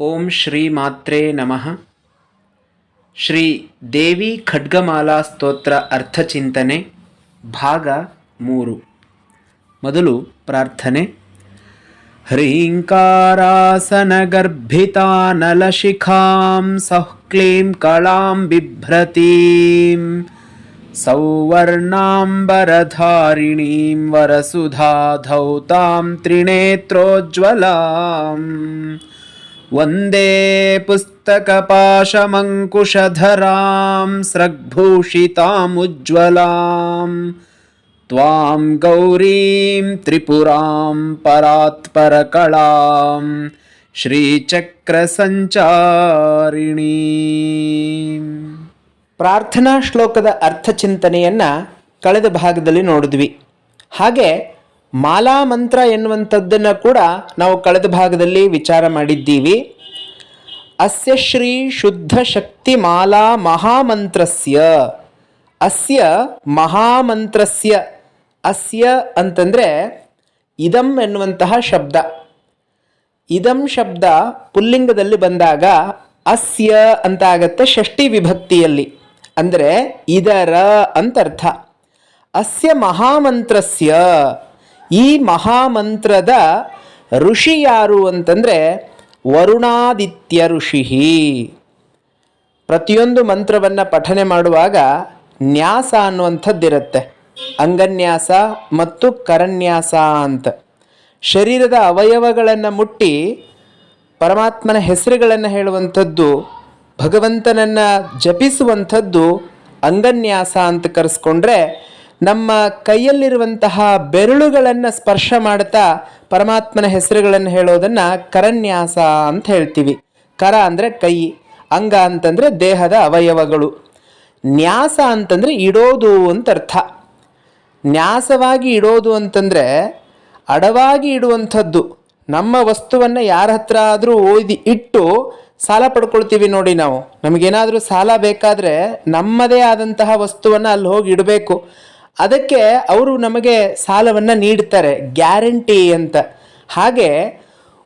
ಓಂ ಶ್ರೀ ಮಾತ್ರೇ ನಮಃ. ಶ್ರೀ ದೇವಿ ಖಡ್ಗಮಾಲಾ ಸ್ತೋತ್ರ ಅರ್ಥಚಿಂತನೆ ಭಾಗ ಮೂರು. ಮೊದಲು ಪ್ರಾರ್ಥನೆ. ಹ್ರೀಂಕಾರಾಸನಗರ್ಭಿತಾನಲಶಿಖಾಂ ಸಃ ಕ್ಲೀಂ ಕಳಾಂ ಬಿಭ್ರತೀಂ ಸೌವರ್ಣಾಂಬರಧಾರಿಣೀಂ ವರಸುಧಾಧೌತಾಂ ತ್ರಿನೇತ್ರೋಜ್ವಲಾಂ ವಂದೇ पुस्तकपाशमङ्कुशधरां स्रग्भूषितामुज्ज्वलां त्वां गौरीं त्रिपुरां परात्परकलां ಶ್ರೀಚಕ್ರಸಂಚಾರಿಣೀ ಪ್ರಾರ್ಥನಾ ಶ್ಲೋಕದ ಅರ್ಥಚಿಂತನೆಯನ್ನು ಕಳೆದ ಭಾಗದಲ್ಲಿ ನೋಡಿದ್ವಿ ಹಾಗೆ ಮಾಲಾ ಮಂತ್ರ ಎನ್ನುವಂಥದ್ದನ್ನು ಕೂಡ ನಾವು ಕಳೆದ ಭಾಗದಲ್ಲಿ ವಿಚಾರ ಮಾಡಿದ್ದೀವಿ. ಅಸ್ಯ ಶ್ರೀ ಶುದ್ಧ ಶಕ್ತಿ ಮಾಲಾ ಮಹಾಮಂತ್ರಸ್ಯ. ಅಸ್ಯ ಮಹಾಮಂತ್ರಸ್ಯ. ಅಸ್ಯ ಅಂತಂದರೆ ಇದಂ ಎನ್ನುವಂತಹ ಶಬ್ದ. ಇದಂ ಶಬ್ದ ಪುಲ್ಲಿಂಗದಲ್ಲಿ ಬಂದಾಗ ಅಸ್ಯ ಅಂತ ಆಗತ್ತೆ ಷಷ್ಠಿ ವಿಭಕ್ತಿಯಲ್ಲಿ. ಅಂದರೆ ಇದರ ಅಂತರ್ಥ. ಅಸ್ಯ ಮಹಾಮಂತ್ರಸ್ಯ. ಈ ಮಹಾಮಂತ್ರದ ಋಷಿ ಯಾರು ಅಂತಂದರೆ ವರುಣಾದಿತ್ಯ ಋಷಿ. ಪ್ರತಿಯೊಂದು ಮಂತ್ರವನ್ನು ಪಠನೆ ಮಾಡುವಾಗ ನ್ಯಾಸ ಅನ್ನುವಂಥದ್ದಿರುತ್ತೆ. ಅಂಗನ್ಯಾಸ ಮತ್ತು ಕರನ್ಯಾಸ ಅಂತ. ಶರೀರದ ಅವಯವಗಳನ್ನು ಮುಟ್ಟಿ ಪರಮಾತ್ಮನ ಹೆಸರುಗಳನ್ನು ಹೇಳುವಂಥದ್ದು, ಭಗವಂತನನ್ನು ಜಪಿಸುವಂಥದ್ದು ಅಂಗನ್ಯಾಸ ಅಂತ ಕರೆಸ್ಕೊಂಡ್ರೆ ನಮ್ಮ ಕೈಯಲ್ಲಿರುವಂತಹ ಬೆರಳುಗಳನ್ನು ಸ್ಪರ್ಶ ಮಾಡ್ತಾ ಪರಮಾತ್ಮನ ಹೆಸರುಗಳನ್ನು ಹೇಳೋದನ್ನು ಕರನ್ಯಾಸ ಅಂತ ಹೇಳ್ತೀವಿ. ಕರ ಅಂದರೆ ಕೈ, ಅಂಗ ಅಂತಂದರೆ ದೇಹದ ಅವಯವಗಳು. ನ್ಯಾಸ ಅಂತಂದರೆ ಇಡೋದು ಅಂತ ಅರ್ಥ. ನ್ಯಾಸವಾಗಿ ಇಡೋದು ಅಂತಂದರೆ ಅಡವಾಗಿ ಇಡುವಂಥದ್ದು. ನಮ್ಮ ವಸ್ತುವನ್ನು ಯಾರ ಹತ್ರ ಆದರೂ ಓದಿ ಇಟ್ಟು ಸಾಲ ಪಡ್ಕೊಳ್ತೀವಿ ನೋಡಿ ನಾವು. ನಮಗೇನಾದರೂ ಸಾಲ ಬೇಕಾದರೆ ನಮ್ಮದೇ ಆದಂತಹ ವಸ್ತುವನ್ನು ಅಲ್ಲಿ ಹೋಗಿ ಇಡಬೇಕು. ಅದಕ್ಕೆ ಅವರು ನಮಗೆ ಸಾಲವನ್ನು ನೀಡ್ತಾರೆ ಗ್ಯಾರಂಟಿ ಅಂತ. ಹಾಗೆ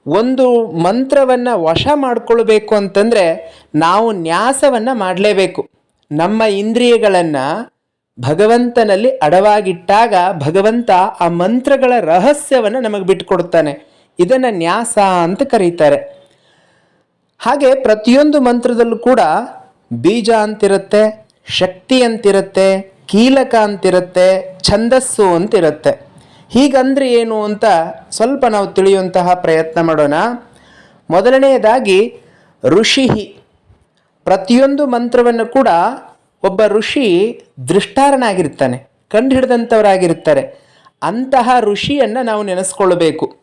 ಒಂದು ಮಂತ್ರವನ್ನು ವಶ ಮಾಡಿಕೊಳ್ಬೇಕು ಅಂತಂದರೆ ನಾವು ನ್ಯಾಸವನ್ನು ಮಾಡಲೇಬೇಕು. ನಮ್ಮ ಇಂದ್ರಿಯಗಳನ್ನು ಭಗವಂತನಲ್ಲಿ ಅಡವಾಗಿಟ್ಟಾಗ ಭಗವಂತ ಆ ಮಂತ್ರಗಳ ರಹಸ್ಯವನ್ನು ನಮಗೆ ಬಿಟ್ಟುಕೊಡ್ತಾನೆ ಇದನ್ನು ನ್ಯಾಸ ಅಂತ ಕರೀತಾರೆ. ಹಾಗೆ ಪ್ರತಿಯೊಂದು ಮಂತ್ರದಲ್ಲೂ ಕೂಡ ಬೀಜ ಅಂತಿರುತ್ತೆ, ಶಕ್ತಿ ಅಂತಿರುತ್ತೆ ಕೀಲಕ ಅಂತಿರುತ್ತೆ ಛಂದಸ್ಸು ಅಂತಿರುತ್ತೆ. ಹೀಗಂದ್ರೆ ಏನು ಅಂತ ಸ್ವಲ್ಪ ನಾವು ತಿಳಿಯುವಂತಹ ಪ್ರಯತ್ನ ಮಾಡೋಣ. ಮೊದಲನೆಯದಾಗಿ, ಋಷಿಹಿ. ಪ್ರತಿಯೊಂದು ಮಂತ್ರವನ್ನು ಕೂಡ ಒಬ್ಬ ಋಷಿ ದೃಷ್ಟಾರನಾಗಿರ್ತಾನೆ ಕಂಡು ಹಿಡಿದಂಥವರಾಗಿರ್ತಾರೆ ಅಂತಹ ಋಷಿಯನ್ನು ನಾವು ನೆನೆಸ್ಕೊಳ್ಬೇಕು.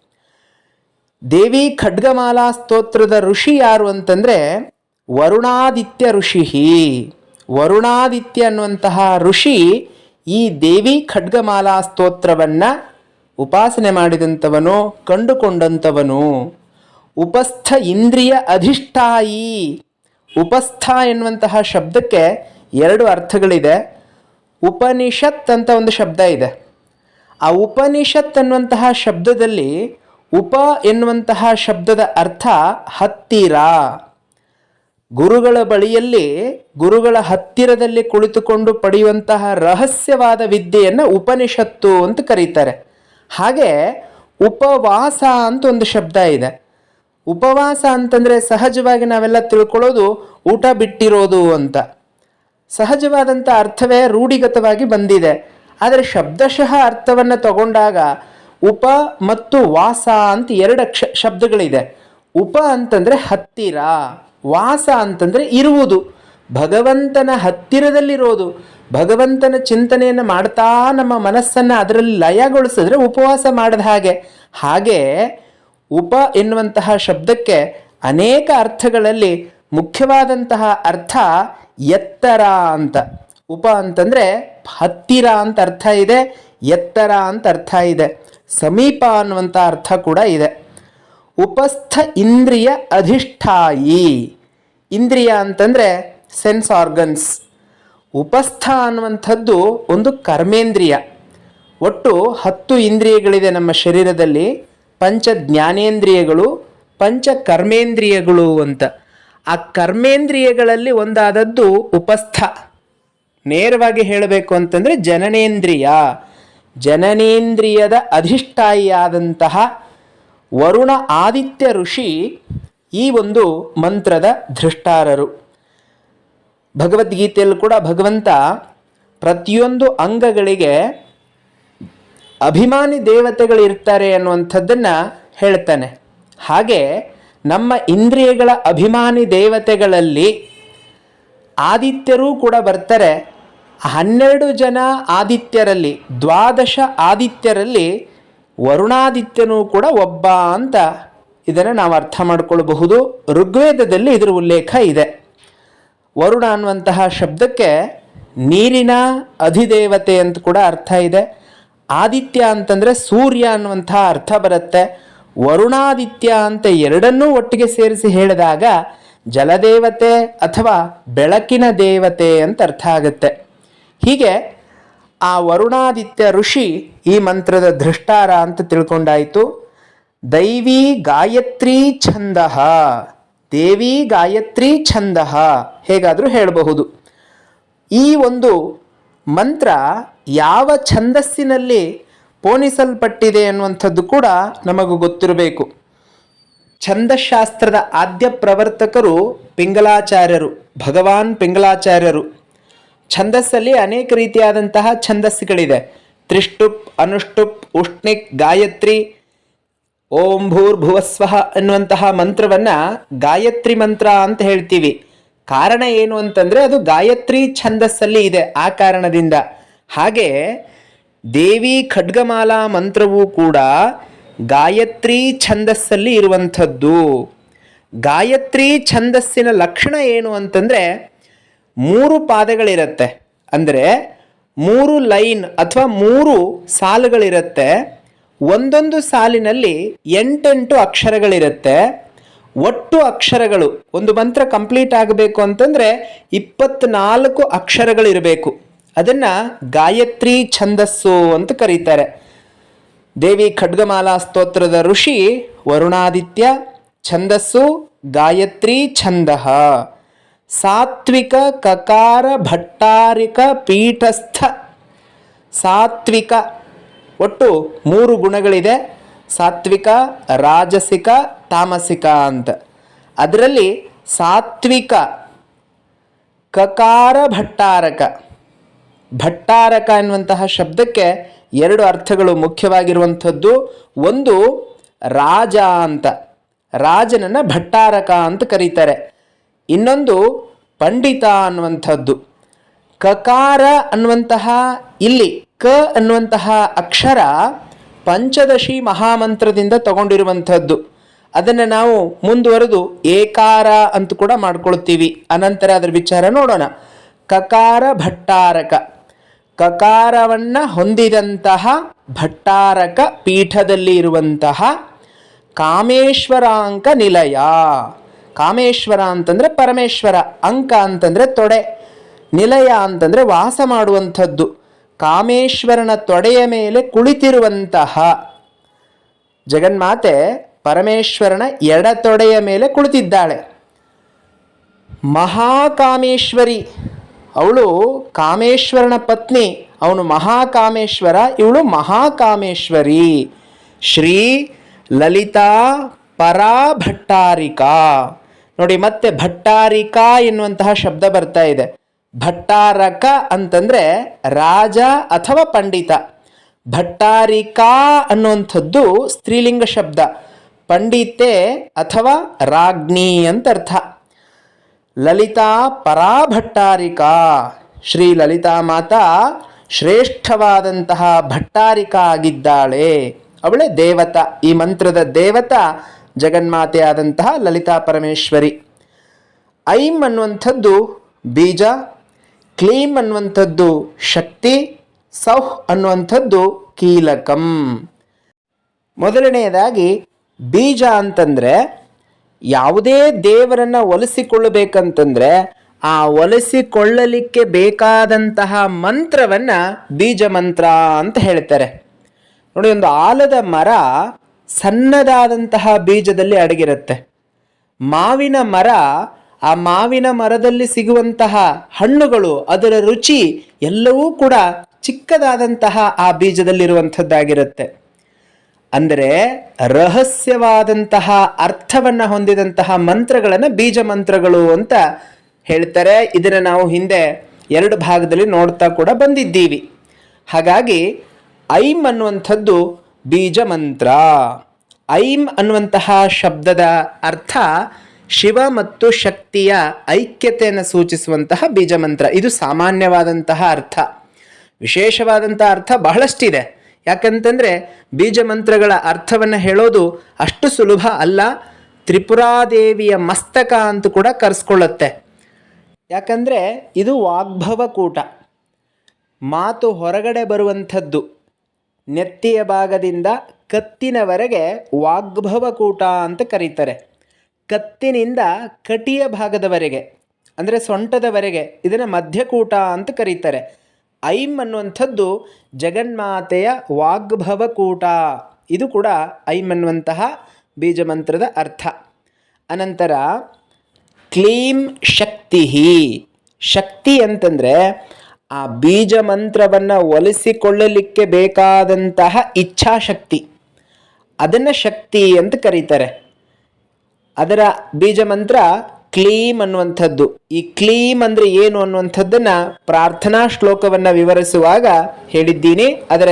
ದೇವಿ ಖಡ್ಗಮಾಲಾ ಸ್ತೋತ್ರದ ಋಷಿ ಯಾರು ಅಂತಂದರೆ ವರುಣಾದಿತ್ಯ ಋಷಿ ವರುಣಾದಿತ್ಯ ಅನ್ನುವಂತಹ ಋಷಿ ಈ ದೇವಿ ಖಡ್ಗಮಾಲಾ ಸ್ತೋತ್ರವನ್ನು ಉಪಾಸನೆ ಮಾಡಿದಂಥವನು, ಕಂಡುಕೊಂಡಂಥವನು. ಉಪಸ್ಥ ಇಂದ್ರಿಯ ಅಧಿಷ್ಠಾಯಿ. ಉಪಸ್ಥ ಎನ್ನುವಂತಹ ಶಬ್ದಕ್ಕೆ ಎರಡು ಅರ್ಥಗಳಿದೆ. ಉಪನಿಷತ್ ಅಂತ ಒಂದು ಶಬ್ದ ಇದೆ. ಆ ಉಪನಿಷತ್ ಅನ್ನುವಂತಹ ಶಬ್ದದಲ್ಲಿ ಉಪ ಎನ್ನುವಂತಹ ಶಬ್ದದ ಅರ್ಥ ಹತ್ತಿರ. ಗುರುಗಳ ಬಳಿಯಲ್ಲಿ ಗುರುಗಳ ಹತ್ತಿರದಲ್ಲಿ ಕುಳಿತುಕೊಂಡು ಪಡೆಯುವಂತಹ ರಹಸ್ಯವಾದ ವಿದ್ಯೆಯನ್ನು ಉಪನಿಷತ್ತು ಅಂತ ಕರೀತಾರೆ. ಹಾಗೆ ಉಪವಾಸ ಅಂತ ಒಂದು ಶಬ್ದ ಇದೆ. ಉಪವಾಸ ಅಂತಂದರೆ ಸಹಜವಾಗಿ ನಾವೆಲ್ಲ ತಿಳ್ಕೊಳ್ಳೋದು ಊಟ ಬಿಟ್ಟಿರೋದು ಅಂತ. ಸಹಜವಾದಂಥ ಅರ್ಥವೇ ರೂಢಿಗತವಾಗಿ ಬಂದಿದೆ. ಆದರೆ ಶಬ್ದಶಃ ಅರ್ಥವನ್ನು ತಗೊಂಡಾಗ ಉಪ ಮತ್ತು ವಾಸ ಅಂತ ಎರಡು ಅಕ್ಷ ಶಬ್ದಗಳಿದೆ. ಉಪ ಅಂತಂದರೆ ಹತ್ತಿರ. ವಾಸ ಅಂತಂದರೆ ಇರುವುದು. ಭಗವಂತನ ಹತ್ತಿರದಲ್ಲಿರೋದು. ಭಗವಂತನ ಚಿಂತನೆಯನ್ನು ಮಾಡ್ತಾ ನಮ್ಮ ಮನಸ್ಸನ್ನು ಅದರಲ್ಲಿ ಲಯಗೊಳಿಸಿದ್ರೆ ಉಪವಾಸ ಮಾಡಿದ ಹಾಗೆ. ಹಾಗೆ ಉಪ ಎನ್ನುವಂತಹ ಶಬ್ದಕ್ಕೆ ಅನೇಕ ಅರ್ಥಗಳಲ್ಲಿ ಮುಖ್ಯವಾದಂತಹ ಅರ್ಥ ಎತ್ತರ ಅಂತ. ಉಪ ಅಂತಂದರೆ ಹತ್ತಿರ ಅಂತ ಅರ್ಥ ಇದೆ, ಎತ್ತರ ಅಂತ ಅರ್ಥ ಇದೆ. ಸಮೀಪ ಅನ್ನುವಂಥ ಅರ್ಥ ಕೂಡ ಇದೆ. ಉಪಸ್ಥ ಇಂದ್ರಿಯ ಅಧಿಷ್ಠಾಯಿ. ಇಂದ್ರಿಯ ಅಂತಂದರೆ ಸೆನ್ಸ್ ಆರ್ಗನ್ಸ್ ಉಪಸ್ಥ ಅನ್ನುವಂಥದ್ದು ಒಂದು ಕರ್ಮೇಂದ್ರಿಯ. ಒಟ್ಟು ಹತ್ತು ಇಂದ್ರಿಯಗಳಿದೆ ನಮ್ಮ ಶರೀರದಲ್ಲಿ. ಪಂಚ ಜ್ಞಾನೇಂದ್ರಿಯಗಳು, ಪಂಚ ಕರ್ಮೇಂದ್ರಿಯಗಳು ಅಂತ. ಆ ಕರ್ಮೇಂದ್ರಿಯಗಳಲ್ಲಿ ಒಂದಾದದ್ದು ಉಪಸ್ಥ. ನೇರವಾಗಿ ಹೇಳಬೇಕು ಅಂತಂದರೆ ಜನನೇಂದ್ರಿಯ. ಜನನೇಂದ್ರಿಯದ ಅಧಿಷ್ಠಾಯಿಯಾದಂತಹ ವರುಣ ಆದಿತ್ಯ ಋಷಿ ಈ ಒಂದು ಮಂತ್ರದ ಧೃಷ್ಟಾರರು. ಭಗವದ್ಗೀತೆಯಲ್ಲೂ ಕೂಡ ಭಗವಂತ ಪ್ರತಿಯೊಂದು ಅಂಗಗಳಿಗೆ ಅಭಿಮಾನಿ ದೇವತೆಗಳು ಇರ್ತಾರೆ ಅನ್ನುವಂಥದ್ದನ್ನು ಹೇಳ್ತಾನೆ. ಹಾಗೆ ನಮ್ಮ ಇಂದ್ರಿಯಗಳ ಅಭಿಮಾನಿ ದೇವತೆಗಳಲ್ಲಿ ಆದಿತ್ಯರೂ ಕೂಡ ಬರ್ತಾರೆ. ಹನ್ನೆರಡು ಜನ ಆದಿತ್ಯರಲ್ಲಿ, ದ್ವಾದಶ ಆದಿತ್ಯರಲ್ಲಿ ವರುಣಾದಿತ್ಯನೂ ಕೂಡ ಒಬ್ಬ ಅಂತ ಇದನ್ನು ನಾವು ಅರ್ಥ ಮಾಡಿಕೊಳ್ಳಬಹುದು ಋಗ್ವೇದದಲ್ಲಿ ಇದರ ಉಲ್ಲೇಖ ಇದೆ. ವರುಣ ಅನ್ನುವಂತಹ ಶಬ್ದಕ್ಕೆ ನೀರಿನ ಅಧಿದೇವತೆ ಅಂತ ಕೂಡ ಅರ್ಥ ಇದೆ. ಆದಿತ್ಯ ಅಂತಂದರೆ ಸೂರ್ಯ ಅನ್ನುವಂತಹ ಅರ್ಥ ಬರುತ್ತೆ. ವರುಣಾದಿತ್ಯ ಅಂತ ಎರಡನ್ನೂ ಒಟ್ಟಿಗೆ ಸೇರಿಸಿ ಹೇಳಿದಾಗ ಜಲದೇವತೆ ಅಥವಾ ಬೆಳಕಿನ ದೇವತೆ ಅಂತ ಅರ್ಥ ಆಗುತ್ತೆ. ಹೀಗೆ ಆ ವರುಣಾದಿತ್ಯ ಋಷಿ ಈ ಮಂತ್ರದ ದೃಷ್ಟಾರ ಅಂತ ತಿಳ್ಕೊಂಡಾಯಿತು. ದೈವಿ ಗಾಯತ್ರಿ ಛಂದ, ದೇವಿ ಗಾಯತ್ರಿ ಛಂದ ಹೇಗಾದರೂ ಹೇಳಬಹುದು. ಈ ಒಂದು ಮಂತ್ರ ಯಾವ ಛಂದಸ್ಸಿನಲ್ಲಿ ಪೋಣಿಸಲ್ಪಟ್ಟಿದೆ ಅನ್ನುವಂಥದ್ದು ಕೂಡ ನಮಗೂ ಗೊತ್ತಿರಬೇಕು. ಛಂದಶಾಸ್ತ್ರದ ಆದ್ಯ ಪ್ರವರ್ತಕರು ಪಿಂಗಲಾಚಾರ್ಯರು, ಭಗವಾನ್ ಪಿಂಗಲಾಚಾರ್ಯರು. ಛಂದಸ್ಸಲ್ಲಿ ಅನೇಕ ರೀತಿಯಾದಂತಹ ಛಂದಸ್ಸುಗಳಿದೆ. ತ್ರಿಷ್ಟುಪ್, ಅನುಷ್ಟುಪ್, ಉಷ್ಣಿಕ್, ಗಾಯತ್ರಿ, ಓಂ ಭೂರ್ಭುವಸ್ವಹ ಅನ್ನುವಂತಹ ಮಂತ್ರವನ್ನು ಗಾಯತ್ರಿ ಮಂತ್ರ ಅಂತ ಹೇಳ್ತೀವಿ. ಕಾರಣ ಏನು ಅಂತಂದರೆ ಅದು ಗಾಯತ್ರಿ ಛಂದಸ್ಸಲ್ಲಿ ಇದೆ ಆ ಕಾರಣದಿಂದ. ಹಾಗೆ ದೇವಿ ಖಡ್ಗಮಾಲಾ ಮಂತ್ರವೂ ಕೂಡ ಗಾಯತ್ರಿ ಛಂದಸ್ಸಲ್ಲಿ ಇರುವಂಥದ್ದು. ಗಾಯತ್ರಿ ಛಂದಸ್ಸಿನ ಲಕ್ಷಣ ಏನು ಅಂತಂದರೆ ಮೂರು ಪಾದಗಳಿರುತ್ತೆ. ಅಂದರೆ ಮೂರು ಲೈನ್ ಅಥವಾ ಮೂರು ಸಾಲುಗಳಿರುತ್ತೆ. ಒಂದೊಂದು ಸಾಲಿನಲ್ಲಿ ಎಂಟೆಂಟು ಅಕ್ಷರಗಳಿರುತ್ತೆ. ಒಟ್ಟು ಅಕ್ಷರಗಳು, ಒಂದು ಮಂತ್ರ ಕಂಪ್ಲೀಟ್ ಆಗಬೇಕು ಅಂತಂದರೆ ಇಪ್ಪತ್ನಾಲ್ಕು ಅಕ್ಷರಗಳಿರಬೇಕು. ಅದನ್ನು ಗಾಯತ್ರಿ ಛಂದಸ್ಸು ಅಂತ ಕರೀತಾರೆ. ದೇವಿ ಖಡ್ಗಮಾಲಾ ಸ್ತೋತ್ರದ ಋಷಿ ವರುಣಾದಿತ್ಯ, ಛಂದಸ್ಸು ಗಾಯತ್ರಿ ಛಂದ. ಸಾತ್ವಿಕ ಕಕಾರ ಭಟ್ಟಾರಿಕ ಪೀಠಸ್ಥ. ಸಾತ್ವಿಕ ಒಟ್ಟು ಮೂರು ಗುಣಗಳಿದೆ. ಸಾತ್ವಿಕ, ರಾಜಸಿಕ, ತಾಮಸಿಕ ಅಂತ. ಅದರಲ್ಲಿ ಸಾತ್ವಿಕ, ಕಕಾರ ಭಟ್ಟಾರಕ. ಭಟ್ಟಾರಕ ಎನ್ನುವಂತಹ ಶಬ್ದಕ್ಕೆ ಎರಡು ಅರ್ಥಗಳು ಮುಖ್ಯವಾಗಿರುವಂಥದ್ದು. ಒಂದು ರಾಜ ಅಂತ. ರಾಜನನ್ನು ಭಟ್ಟಾರಕ ಅಂತ ಕರೀತಾರೆ. ಇನ್ನೊಂದು ಪಂಡಿತ ಅನ್ನುವಂಥದ್ದು. ಕಕಾರ ಅನ್ನುವಂತಹ ಇಲ್ಲಿ, ಕ ಅನ್ನುವಂತಹ ಅಕ್ಷರ ಪಂಚದಶಿ ಮಹಾಮಂತ್ರದಿಂದ ತಗೊಂಡಿರುವಂಥದ್ದು. ಅದನ್ನು ನಾವು ಮುಂದುವರೆದು ಏಕಾರ ಅಂತ ಕೂಡ ಮಾಡ್ಕೊಳ್ತೀವಿ. ಅನಂತರ ಅದರ ವಿಚಾರ ನೋಡೋಣ. ಕಕಾರ ಭಟ್ಟಾರಕ. ಕಕಾರವನ್ನು ಹೊಂದಿದಂತಹ ಭಟ್ಟಾರಕ ಪೀಠದಲ್ಲಿ ಇರುವಂತಹ ಕಾಮೇಶ್ವರಾಂಕ ನಿಲಯ. ಕಾಮೇಶ್ವರ ಅಂತಂದರೆ ಪರಮೇಶ್ವರ, ಅಂಕ ಅಂತಂದರೆ ತೊಡೆ, ನಿಲಯ ಅಂತಂದರೆ ವಾಸ ಮಾಡುವಂಥದ್ದು. ಕಾಮೇಶ್ವರನ ತೊಡೆಯ ಮೇಲೆ ಕುಳಿತಿರುವಂತಹ ಜಗನ್ಮಾತೆ ಪರಮೇಶ್ವರನ ಎಡತೊಡೆಯ ಮೇಲೆ ಕುಳಿತಿದ್ದಾಳೆ. ಮಹಾಕಾಮೇಶ್ವರಿ, ಅವಳು ಕಾಮೇಶ್ವರನ ಪತ್ನಿ, ಅವನು ಮಹಾಕಾಮೇಶ್ವರ, ಇವಳು ಮಹಾಕಾಮೇಶ್ವರಿ. ಶ್ರೀ ಲಲಿತಾ ಪರಾ ಭಟ್ಟಾರಿಕಾ ನೋಡಿ, ಮತ್ತೆ ಭಟ್ಟಾರಿಕಾ ಎನ್ನುವಂತಹ ಶಬ್ದ ಬರ್ತಾ ಇದೆ. ಭಟ್ಟಾರಕ ಅಂತಂದರೆ ರಾಜ ಅಥವಾ ಪಂಡಿತ. ಭಟ್ಟಾರಿಕಾ ಅನ್ನುವಂಥದ್ದು ಸ್ತ್ರೀಲಿಂಗ ಶಬ್ದ. ಪಂಡಿತೆ ಅಥವಾ ರಾಜ್ಞಿ ಅಂತ ಅರ್ಥ. ಲಲಿತಾ ಪರಾಭಟ್ಟಾರಿಕಾ. ಶ್ರೀ ಲಲಿತಾ ಮಾತಾ ಶ್ರೇಷ್ಠವಾದಂತಹ ಭಟ್ಟಾರಿಕಾ ಆಗಿದ್ದಾಳೆ. ಅವಳೇ ದೇವತಾ. ಈ ಮಂತ್ರದ ದೇವತಾ ಜಗನ್ಮಾತೆಯಾದಂತಹ ಲಲಿತಾ ಪರಮೇಶ್ವರಿ. ಐಂ ಅನ್ನುವಂಥದ್ದು ಬೀಜ, ಕ್ಲೀಮ್ ಅನ್ನುವಂಥದ್ದು ಶಕ್ತಿ, ಸೌಹ್ ಅನ್ನುವಂಥದ್ದು ಕೀಲಕಂ. ಮೊದಲನೆಯದಾಗಿ ಬೀಜ ಅಂತಂದರೆ ಯಾವುದೇ ದೇವರನ್ನು ಒಲಿಸಿಕೊಳ್ಳಬೇಕಂತಂದರೆ ಆ ಒಲಿಸಿಕೊಳ್ಳಲಿಕ್ಕೆ ಬೇಕಾದಂತಹ ಮಂತ್ರವನ್ನು ಬೀಜ ಮಂತ್ರ ಅಂತ ಹೇಳ್ತಾರೆ. ನೋಡಿ, ಒಂದು ಆಲದ ಮರ ಸಣ್ಣದಾದಂತಹ ಬೀಜದಲ್ಲಿ ಅಡಗಿರುತ್ತೆ. ಮಾವಿನ ಮರ, ಆ ಮಾವಿನ ಮರದಲ್ಲಿ ಸಿಗುವಂತಹ ಹಣ್ಣುಗಳು, ಅದರ ರುಚಿ ಎಲ್ಲವೂ ಕೂಡ ಚಿಕ್ಕದಾದಂತಹ ಆ ಬೀಜದಲ್ಲಿರುವಂಥದ್ದಾಗಿರುತ್ತೆ. ಅಂದರೆ ರಹಸ್ಯವಾದಂತಹ ಅರ್ಥವನ್ನು ಹೊಂದಿದಂತಹ ಮಂತ್ರಗಳನ್ನು ಬೀಜ ಮಂತ್ರಗಳು ಅಂತ ಹೇಳ್ತಾರೆ. ಇದನ್ನು ನಾವು ಹಿಂದೆ ಎರಡು ಭಾಗದಲ್ಲಿ ನೋಡ್ತಾ ಕೂಡ ಬಂದಿದ್ದೀವಿ. ಹಾಗಾಗಿ ಐಮ್ ಅನ್ನುವಂಥದ್ದು ಬೀಜ ಮಂತ್ರ ಐಂ ಅನ್ನುವಂತಹ ಶಬ್ದದ ಅರ್ಥ ಶಿವ ಮತ್ತು ಶಕ್ತಿಯ ಐಕ್ಯತೆಯನ್ನು ಸೂಚಿಸುವಂತಹ ಬೀಜ ಮಂತ್ರ ಇದು ಸಾಮಾನ್ಯವಾದಂತಹ ಅರ್ಥ. ವಿಶೇಷವಾದಂತಹ ಅರ್ಥ ಬಹಳಷ್ಟಿದೆ. ಯಾಕಂತಂದರೆ ಬೀಜ ಮಂತ್ರಗಳ ಅರ್ಥವನ್ನು ಹೇಳೋದು ಅಷ್ಟು ಸುಲಭ ಅಲ್ಲ. ತ್ರಿಪುರಾದೇವಿಯ ಮಸ್ತಕ ಅಂತ ಕೂಡ ಕರೆಸ್ಕೊಳ್ಳುತ್ತೆ. ಯಾಕಂದರೆ ಇದು ವಾಗ್ಭವ ಕೂಟ ಮಾತು ಹೊರಗಡೆ ಬರುವಂಥದ್ದು. ನೆತ್ತಿಯ ಭಾಗದಿಂದ ಕತ್ತಿನವರೆಗೆ ವಾಗ್ಭವ ಕೂಟ ಅಂತ ಕರೀತಾರೆ. ಕತ್ತಿನಿಂದ ಕಟಿಯ ಭಾಗದವರೆಗೆ, ಅಂದರೆ ಸೊಂಟದವರೆಗೆ, ಇದನ್ನು ಮಧ್ಯಕೂಟ ಅಂತ ಕರೀತಾರೆ. ಐಂ ಅನ್ನುವಂಥದ್ದು ಜಗನ್ಮಾತೆಯ ವಾಗ್ಭವ ಕೂಟ. ಇದು ಕೂಡ ಐಂ ಅನ್ನುವಂತಹ ಬೀಜಮಂತ್ರದ ಅರ್ಥ. ಅನಂತರ, ಕ್ಲೀಂ ಶಕ್ತಿ ಶಕ್ತಿ ಅಂತಂದರೆ ಆ ಬೀಜ ಮಂತ್ರವನ್ನು ಒಲಿಸಿಕೊಳ್ಳಲಿಕ್ಕೆ ಬೇಕಾದಂತಹ ಇಚ್ಛಾಶಕ್ತಿ. ಅದನ್ನು ಶಕ್ತಿ ಅಂತ ಕರೀತಾರೆ. ಅದರ ಬೀಜ ಮಂತ್ರ ಕ್ಲೀಮ್ ಅನ್ನುವಂಥದ್ದು. ಈ ಕ್ಲೀಮ್ ಅಂದರೆ ಏನು ಅನ್ನುವಂಥದ್ದನ್ನು ಪ್ರಾರ್ಥನಾ ಶ್ಲೋಕವನ್ನು ವಿವರಿಸುವಾಗ ಹೇಳಿದ್ದೀನಿ. ಅದರ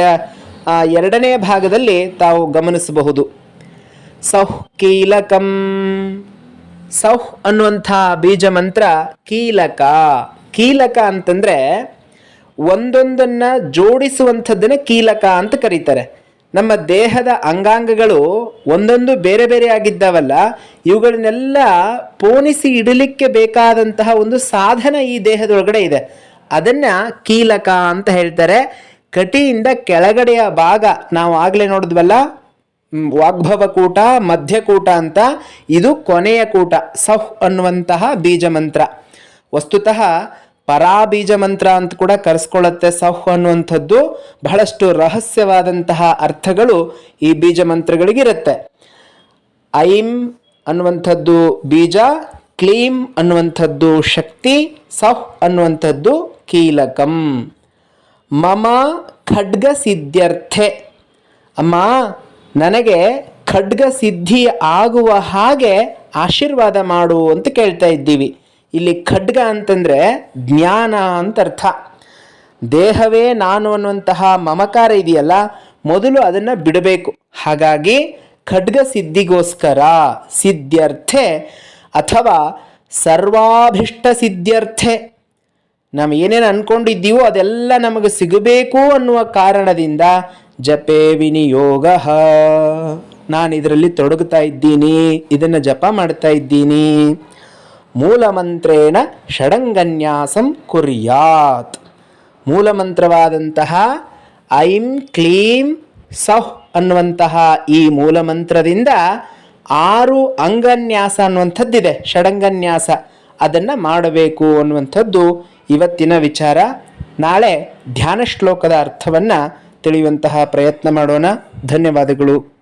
ಎರಡನೇ ಭಾಗದಲ್ಲಿ ತಾವು ಗಮನಿಸಬಹುದು. ಸೌಹ್ ಕೀಲಕಂ. ಸೌಹ್ ಅನ್ನುವಂಥ ಬೀಜ ಮಂತ್ರ ಕೀಲಕ. ಕೀಲಕ ಅಂತಂದರೆ ಒಂದೊಂದನ್ನು ಜೋಡಿಸುವಂಥದ್ದನ್ನು ಕೀಲಕ ಅಂತ ಕರೀತಾರೆ. ನಮ್ಮ ದೇಹದ ಅಂಗಾಂಗಗಳು ಒಂದೊಂದು ಬೇರೆ ಬೇರೆ ಆಗಿದ್ದಾವಲ್ಲ, ಇವುಗಳನ್ನೆಲ್ಲ ಪೋಣಿಸಿ ಇಡಲಿಕ್ಕೆ ಬೇಕಾದಂತಹ ಒಂದು ಸಾಧನ ಈ ದೇಹದೊಳಗಡೆ ಇದೆ. ಅದನ್ನು ಕೀಲಕ ಅಂತ ಹೇಳ್ತಾರೆ. ಕಟಿಯಿಂದ ಕೆಳಗಡೆಯ ಭಾಗ ನಾವು ಆಗಲೇ ನೋಡಿದ್ವಲ್ಲ ವಾಗ್ಭವ ಕೂಟ ಮಧ್ಯಕೂಟ ಅಂತ, ಇದು ಕೊನೆಯ ಕೂಟ, ಸಹ್ ಅನ್ನುವಂತಹ ಬೀಜ ಮಂತ್ರ ವಸ್ತುತಃ ಪರಾಬೀಜ ಮಂತ್ರ ಅಂತ ಕೂಡ ಕರೆಸ್ಕೊಳ್ಳುತ್ತೆ ಸಹ್ ಅನ್ನುವಂಥದ್ದು. ಬಹಳಷ್ಟು ರಹಸ್ಯವಾದಂತಹ ಅರ್ಥಗಳು ಈ ಬೀಜ ಮಂತ್ರಗಳಿಗಿರುತ್ತೆ ಐಂ ಅನ್ನುವಂಥದ್ದು ಬೀಜ, ಕ್ಲೀಂ ಅನ್ನುವಂಥದ್ದು ಶಕ್ತಿ, ಸಹ್ ಅನ್ನುವಂಥದ್ದು ಕೀಲಕಂ. ಮಮ ಖಡ್ಗ ಸಿದ್ಧ್ಯರ್ಥೆ ಅಮ್ಮ, ನನಗೆ ಖಡ್ಗ ಸಿದ್ಧಿ ಆಗುವ ಹಾಗೆ ಆಶೀರ್ವಾದ ಮಾಡು ಅಂತ ಕೇಳ್ತಾ ಇದ್ದೀವಿ. ಇಲ್ಲಿ ಖಡ್ಗ ಅಂತಂದರೆ ಜ್ಞಾನ ಅಂತ ಅರ್ಥ. ದೇಹವೇ ನಾನು ಅನ್ನುವಂತಹ ಮಮಕಾರ ಇದೆಯಲ್ಲ, ಮೊದಲು ಅದನ್ನು ಬಿಡಬೇಕು. ಹಾಗಾಗಿ ಖಡ್ಗ ಸಿದ್ಧಿಗೋಸ್ಕರ ಸಿದ್ಧ್ಯರ್ಥೆ ಅಥವಾ ಸರ್ವಾಭಿಷ್ಟ ಸಿದ್ಧ್ಯರ್ಥೆ. ನಾವು ಏನೇನು ಅನ್ಕೊಂಡಿದ್ದೀವೋ ಅದೆಲ್ಲ ನಮಗೆ ಸಿಗಬೇಕು ಅನ್ನುವ ಕಾರಣದಿಂದ ಜಪೇ ವಿನಿಯೋಗ. ನಾನು ಇದರಲ್ಲಿ ತೊಡಗುತ್ತಾ ಇದ್ದೀನಿ, ಇದನ್ನು ಜಪ ಮಾಡ್ತಾ ಇದ್ದೀನಿ. ಮೂಲಮಂತ್ರೇಣ ಷಡಂಗನ್ಯಾಸಂ ಕುರ್ಯಾತ್. ಮೂಲಮಂತ್ರವಾದಂತಹ ಐಂ ಕ್ಲೀಂ ಸಹ್ ಅನ್ನುವಂತಹ ಈ ಮೂಲಮಂತ್ರದಿಂದ ಆರು ಅಂಗನ್ಯಾಸ ಅನ್ನುವಂಥದ್ದಿದೆ. ಷಡಂಗನ್ಯಾಸ ಅದನ್ನು ಮಾಡಬೇಕು ಅನ್ನುವಂಥದ್ದು ಇವತ್ತಿನ ವಿಚಾರ. ನಾಳೆ ಧ್ಯಾನ ಶ್ಲೋಕದ ಅರ್ಥವನ್ನು ತಿಳಿಯುವಂತಹ ಪ್ರಯತ್ನ ಮಾಡೋಣ. ಧನ್ಯವಾದಗಳು.